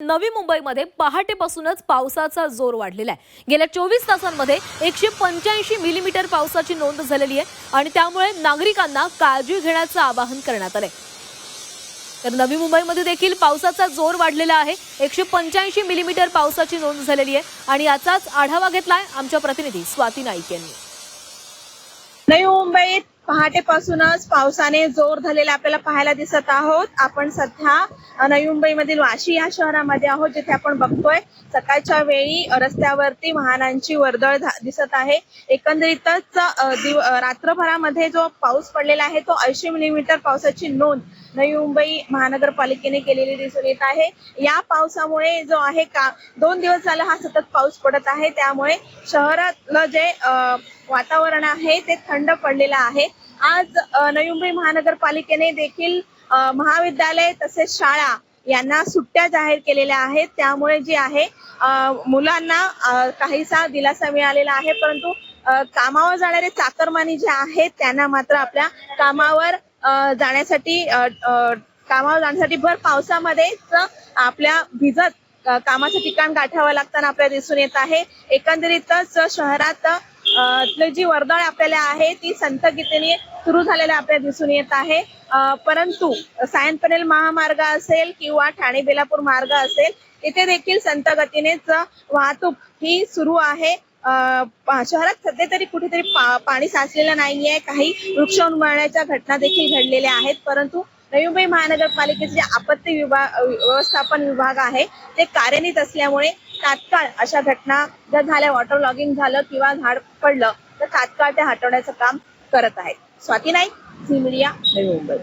नवी मुंबईमध्ये पहाटेपासूनच पावसाचा जोर वाढलेला आहे. गेल्या चोवीस तासांमध्ये एकशे पंच्याऐंशी मिलीमीटर पावसाची नोंद झालेली आहे आणि त्यामुळे नागरिकांना काळजी घेण्याचं आवाहन करण्यात आलंय. तर नवी मुंबईमध्ये देखील पावसाचा जोर वाढलेला आहे. एकशे पंच्याऐंशी मिलीमीटर पावसाची नोंद झालेली आहे आणि याचाच आढावा घेतलाय आमच्या प्रतिनिधी स्वाती नाईक यांनी. नवी मुंबईत पहाटेपासूनच पावसाने जोर धरलेला आपल्याला पाहायला दिसत आहोत. आपण सध्या नवी मुंबईमधील वाशी या शहरामध्ये आहोत जिथे आपण बघतोय सकाळच्या वेळी रस्त्यावरती वाहनांची वर्दळ धा- दिसत आहे. एकंदरीतच रात्रभरामध्ये जो पाऊस पडलेला आहे तो ऐंशी मिलीमीटर पावसाची नोंद नवी मुंबई महानगरपालिकेने केलेली दिसून येत आहे. या पावसामुळे जो आहे का दोन दिवस झाला हा सतत पाऊस पडत आहे. त्यामुळे शहरातलं जे अ, वातावरण आहे ते थंड पडलेलं आहे. आज नवी मुंबई महानगरपालिकेने देखील महाविद्यालय तसेच शाळा यांना सुट्ट्या जाहीर केलेल्या आहेत. त्यामुळे जी आहे मुलांना काहीसा दिलासा मिळालेला आहे. परंतु कामावर जाणारे चाकरमानी जे आहेत त्यांना मात्र आपल्या कामावर जाण्यासाठी कामावर जाण्यासाठी भर पावसामध्येच आपल्या भिजत कामाचं ठिकाण गाठावं लागताना आपल्याला दिसून येत आहे. एकंदरीतच शहरात जी वर्दळ आपल्याला आहे ती संत गतीने सुरू झालेल्या आपल्याला दिसून येत आहे. परंतु सायन पनेल महामार्ग असेल किंवा ठाणे बेलापूर मार्ग असेल इथे देखील संत गतीनेच वाहतूक ही सुरू आहे. शहरात सध्या तरी कुठेतरी पा- पाणी साचलेलं नाहीये. काही वृक्ष उन्मळण्याच्या घटना देखील घडलेल्या आहेत. परंतु नवी मुंबई महानगरपालिकेचे जे आपत्ती विभाग व्यवस्थापन विभाग आहे ते कार्यान्वित असल्यामुळे तात्काळ अशा घटना जर झाल्या वॉटर लॉगिंग झालं किंवा झाड पडलं तर तात्काळ ते हटवण्याचं काम करत आहेत. स्वाती नाईक झी मीडिया नवी मुंबई.